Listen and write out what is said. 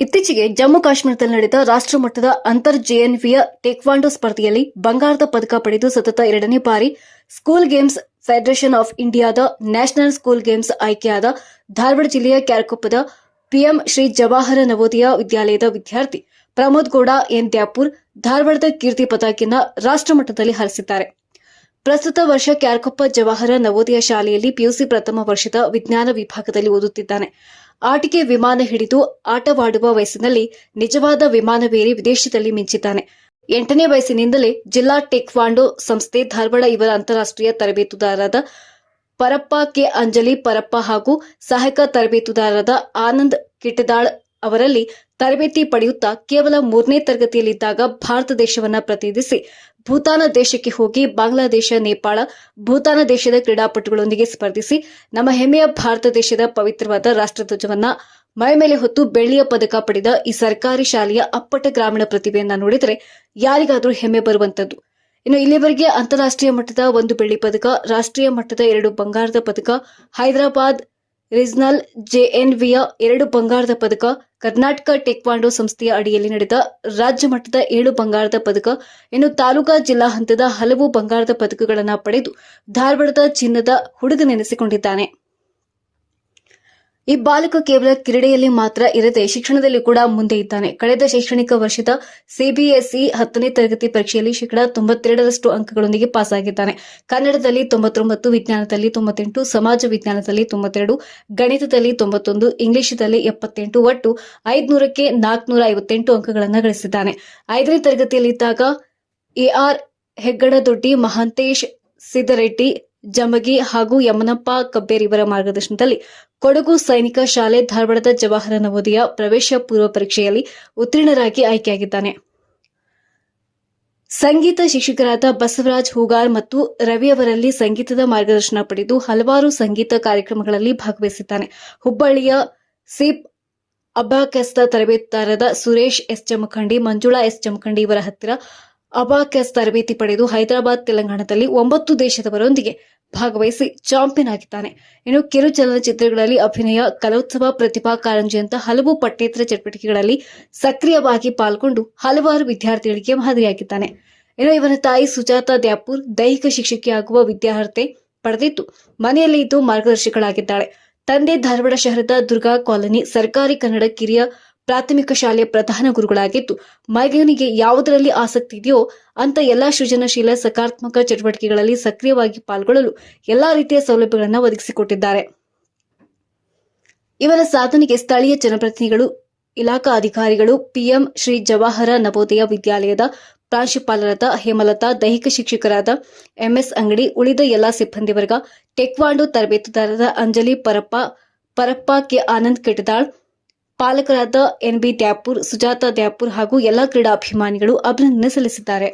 ಇತ್ತೀಚೆಗೆ ಜಮ್ಮು ಕಾಶ್ಮೀರದಲ್ಲಿ ನಡೆದ ರಾಷ್ಟ್ರಮಟ್ಟದ ಅಂತರ್ ಜೆಎನ್ವಿಯ ಟೇಕ್ವಾಂಡೋ ಸ್ಪರ್ಧೆಯಲ್ಲಿ ಬಂಗಾರದ ಪದಕ ಪಡೆದು ಸತತ ಎರಡನೇ ಬಾರಿ ಸ್ಕೂಲ್ ಗೇಮ್ಸ್ ಫೆಡರೇಷನ್ ಆಫ್ ಇಂಡಿಯಾದ ನ್ಯಾಷನಲ್ ಸ್ಕೂಲ್ ಗೇಮ್ಸ್ ಆಯ್ಕೆಯಾದ ಧಾರವಾಡ ಜಿಲ್ಲೆಯ ಕ್ಯಾರಕೊಪ್ಪದ ಪಿಎಂ ಶ್ರೀ ಜವಾಹರ ನವೋದಯ ವಿದ್ಯಾಲಯದ ವಿದ್ಯಾರ್ಥಿ ಪ್ರಮೋದ್ ಗೌಡ ಎನ್ ದ್ಯಾಪುರ್ ಧಾರವಾಡದ ಕೀರ್ತಿ ಪತಾಕಿನ ರಾಷ್ಟ್ರಮಟ್ಟದಲ್ಲಿ ಹರಿಸಿದ್ದಾರೆ. ಪ್ರಸ್ತುತ ವರ್ಷ ಕ್ಯಾರ್ಕೊಪ್ಪ ಜವಾಹರ ನವೋದಯ ಶಾಲೆಯಲ್ಲಿ ಪಿಯುಸಿ ಪ್ರಥಮ ವರ್ಷದ ವಿಜ್ಞಾನ ವಿಭಾಗದಲ್ಲಿ ಓದುತ್ತಿದ್ದಾನೆ. ಆಟಿಕೆ ವಿಮಾನ ಹಿಡಿದು ಆಟವಾಡುವ ವಯಸ್ಸಿನಲ್ಲಿ ನಿಜವಾದ ವಿಮಾನವೇರಿ ವಿದೇಶದಲ್ಲಿ ಮಿಂಚಿದ್ದಾನೆ. ಎಂಟನೇ ವಯಸ್ಸಿನಿಂದಲೇ ಜಿಲ್ಲಾ ಟೆಕ್ವಾಂಡೋ ಸಂಸ್ಥೆ ಧಾರವಾಡ ಇವರ ಅಂತಾರಾಷ್ಟ್ರೀಯ ತರಬೇತುದಾರರಾದ ಪರಪ್ಪ ಕೆ. ಅಂಜಲಿ, ಪರಪ್ಪ ಹಾಗೂ ಸಹಾಯಕ ತರಬೇತುದಾರರಾದ ಆನಂದ್ ಕಿಟದಾಳ್ ಅವರಲ್ಲಿ ತರಬೇತಿ ಪಡೆಯುತ್ತಾ ಕೇವಲ ಮೂರನೇ ತರಗತಿಯಲ್ಲಿದ್ದಾಗ ಭಾರತ ದೇಶವನ್ನ ಪ್ರತಿನಿಧಿಸಿ ಭೂತಾನ ದೇಶಕ್ಕೆ ಹೋಗಿ ಬಾಂಗ್ಲಾದೇಶ, ನೇಪಾಳ, ಭೂತಾನ ದೇಶದ ಕ್ರೀಡಾಪಟುಗಳೊಂದಿಗೆ ಸ್ಪರ್ಧಿಸಿ ನಮ್ಮ ಹೆಮ್ಮೆಯ ಭಾರತ ದೇಶದ ಪವಿತ್ರವಾದ ರಾಷ್ಟ್ರಧ್ವಜವನ್ನ ಮೈ ಮೇಲೆ ಹೊತ್ತು ಬೆಳ್ಳಿಯ ಪದಕ ಪಡೆದ ಈ ಸರ್ಕಾರಿ ಶಾಲೆಯ ಅಪ್ಪಟ ಗ್ರಾಮೀಣ ಪ್ರತಿಭೆಯನ್ನ ನೋಡಿದರೆ ಯಾರಿಗಾದರೂ ಹೆಮ್ಮೆ ಬರುವಂತದ್ದು ಇನ್ನು ಇಲ್ಲಿವರೆಗೆ ಅಂತಾರಾಷ್ಟ್ರೀಯ ಮಟ್ಟದ ಒಂದು ಬೆಳ್ಳಿ ಪದಕ, ರಾಷ್ಟ್ರೀಯ ಮಟ್ಟದ ಎರಡು ಬಂಗಾರದ ಪದಕ, ಹೈದರಾಬಾದ್ ರೀಜನಲ್ ಜೆಎನ್ವಿಯ ಎರಡು ಬಂಗಾರದ ಪದಕ, ಕರ್ನಾಟಕ ಟೆಕ್ವಾಂಡೋ ಸಂಸ್ಥೆಯ ಅಡಿಯಲ್ಲಿ ನಡೆದ ರಾಜ್ಯ ಮಟ್ಟದ ಏಳು ಬಂಗಾರದ ಪದಕ, ಇನ್ನು ತಾಲೂಕಾ ಜಿಲ್ಲಾ ಹಂತದ ಹಲವು ಬಂಗಾರದ ಪದಕಗಳನ್ನು ಪಡೆದು ಧಾರವಾಡದ ಚಿನ್ನದ ಹುಡುಗನೆನಿಸಿಕೊಂಡಿದ್ದಾನೆ ಈ ಬಾಲಕ ಕೇವಲ ಕ್ರೀಡೆಯಲ್ಲಿ ಮಾತ್ರ ಇರದೆ ಶಿಕ್ಷಣದಲ್ಲಿ ಕೂಡ ಮುಂದೆ ಇದ್ದಾನೆ. ಕಳೆದ ಶೈಕ್ಷಣಿಕ ವರ್ಷದ ಸಿಬಿಎಸ್ಇ ಹತ್ತನೇ ತರಗತಿ ಪರೀಕ್ಷೆಯಲ್ಲಿ ಶೇಕಡಾ ತೊಂಬತ್ತೆರಡರಷ್ಟು ಅಂಕಗಳೊಂದಿಗೆ ಪಾಸ್ ಆಗಿದ್ದಾನೆ ಕನ್ನಡದಲ್ಲಿ ತೊಂಬತ್ತೊಂಬತ್ತು, ವಿಜ್ಞಾನದಲ್ಲಿ ತೊಂಬತ್ತೆಂಟು, ಸಮಾಜ ವಿಜ್ಞಾನದಲ್ಲಿ ತೊಂಬತ್ತೆರಡು, ಗಣಿತದಲ್ಲಿ ತೊಂಬತ್ತೊಂದು ಇಂಗ್ಲಿಷ್ದಲ್ಲಿ ಎಪ್ಪತ್ತೆಂಟು, ಒಟ್ಟು ಐದುನೂರಕ್ಕೆ ನಾಲ್ಕುನೂರ ಐವತ್ತೆಂಟು ಅಂಕಗಳನ್ನು ಗಳಿಸಿದ್ದಾನೆ. ಐದನೇ ತರಗತಿಯಲ್ಲಿದ್ದಾಗ ಎಆರ್ ಹೆಗ್ಗಡದೊಡ್ಡಿ, ಮಹಾಂತೇಶ್ ಸಿದ್ದರೆಡ್ಡಿ ಜಮಗಿ ಹಾಗೂ ಯಮನಪ್ಪ ಕಬ್ಬೇರಿವರ ಮಾರ್ಗದರ್ಶನದಲ್ಲಿ ಕೊಡಗು ಸೈನಿಕ ಶಾಲೆ ಧಾರವಾಡದ ಜವಾಹರ ನವೋದಯ ಪ್ರವೇಶ ಪೂರ್ವ ಪರೀಕ್ಷೆಯಲ್ಲಿ ಉತ್ತೀರ್ಣರಾಗಿ ಆಯ್ಕೆಯಾಗಿದ್ದಾನೆ. ಸಂಗೀತ ಶಿಕ್ಷಕರಾದ ಬಸವರಾಜ್ ಹೂಗಾರ್ ಮತ್ತು ರವಿ ಅವರಲ್ಲಿ ಸಂಗೀತದ ಮಾರ್ಗದರ್ಶನ ಪಡೆದು ಹಲವಾರು ಸಂಗೀತ ಕಾರ್ಯಕ್ರಮಗಳಲ್ಲಿ ಭಾಗವಹಿಸಿದ್ದಾನೆ. ಹುಬ್ಬಳ್ಳಿಯ ಸಿಪ್ ಅಬಾಕೆಸ್ತ ತರಬೇತುದಾರದ ಸುರೇಶ್ ಎಸ್ ಜಮಖಂಡಿ, ಮಂಜುಳಾ ಎಸ್ ಜಮಖಂಡಿ ಇವರ ಹತ್ತಿರ ಅಬಾಕೆಸ್ ತರಬೇತಿ ಪಡೆದು ಹೈದರಾಬಾದ್, ತೆಲಂಗಾಣದಲ್ಲಿ ಒಂಬತ್ತು ದೇಶದವರೊಂದಿಗೆ ಭಾಗವಹಿಸಿ ಚಾಂಪಿಯನ್ ಆಗಿದ್ದಾನೆ. ಇನ್ನು ಕಿರು ಚಲನಚಿತ್ರಗಳಲ್ಲಿ ಅಭಿನಯ, ಕಲೋತ್ಸವ, ಪ್ರತಿಭಾ ಕಾರಂಜಿ ಅಂತ ಹಲವು ಪಠ್ಯೇತರ ಚಟುವಟಿಕೆಗಳಲ್ಲಿ ಸಕ್ರಿಯವಾಗಿ ಪಾಲ್ಗೊಂಡು ಹಲವಾರು ವಿದ್ಯಾರ್ಥಿಗಳಿಗೆ ಮಾದರಿಯಾಗಿದ್ದಾನೆ. ಇನ್ನು ಇವನ ತಾಯಿ ಸುಜಾತ ದ್ಯಾಪುರ್ ದೈಹಿಕ ಶಿಕ್ಷಕಿಯಾಗುವ ವಿದ್ಯಾರ್ಹತೆ ಪಡೆದಿದ್ದು, ಮನೆಯಲ್ಲಿ ಇದ್ದು ಮಾರ್ಗದರ್ಶಿಗಳಾಗಿದ್ದಾಳೆ. ತಂದೆ ಧಾರವಾಡ ಶಹರದ ದುರ್ಗಾ ಕಾಲೋನಿ, ಸರ್ಕಾರಿ ಕನ್ನಡ ಕಿರಿಯ ಪ್ರಾಥಮಿಕ ಶಾಲೆಯ ಪ್ರಧಾನ ಗುರುಗಳಾಗಿದ್ದು ಮಗನಿಗೆ ಯಾವುದರಲ್ಲಿ ಆಸಕ್ತಿ ಇದೆಯೋ ಅಂತ ಎಲ್ಲಾ ಸೃಜನಶೀಲ, ಸಕಾರಾತ್ಮಕ ಚಟುವಟಿಕೆಗಳಲ್ಲಿ ಸಕ್ರಿಯವಾಗಿ ಪಾಲ್ಗೊಳ್ಳಲು ಎಲ್ಲಾ ರೀತಿಯ ಸೌಲಭ್ಯಗಳನ್ನು ಒದಗಿಸಿಕೊಟ್ಟಿದ್ದಾರೆ. ಇವರ ಸಾಧನೆಗೆ ಸ್ಥಳೀಯ ಜನಪ್ರತಿನಿಧಿಗಳು, ಇಲಾಖಾ ಅಧಿಕಾರಿಗಳು, ಪಿಎಂ ಶ್ರೀ ಜವಾಹರ ನವೋದಯ ವಿದ್ಯಾಲಯದ ಪ್ರಾಂಶುಪಾಲರಾದ ಹೇಮಲತಾ, ದೈಹಿಕ ಶಿಕ್ಷಕರಾದ ಎಂಎಸ್ ಅಂಗಡಿ, ಉಳಿದ ಎಲ್ಲಾ ಸಿಬ್ಬಂದಿ ವರ್ಗ, ಟೆಕ್ವಾಂಡೋ ತರಬೇತುದಾರರಾದ ಅಂಜಲಿ ಪರಪ್ಪ ಪರಪ್ಪ ಕೆ ಆನಂದ್ ಕೆಟದಾಳ್ ಪಾಲಕರಾದ ಎನ್ಬಿ ದ್ಯಾಪುರ್ ಸುಜಾತ ದ್ಯಾಪುರ್ ಹಾಗೂ ಎಲ್ಲಾ ಕ್ರೀಡಾಭಿಮಾನಿಗಳು ಅಭಿನಂದನೆ ಸಲ್ಲಿಸಿದ್ದಾರೆ.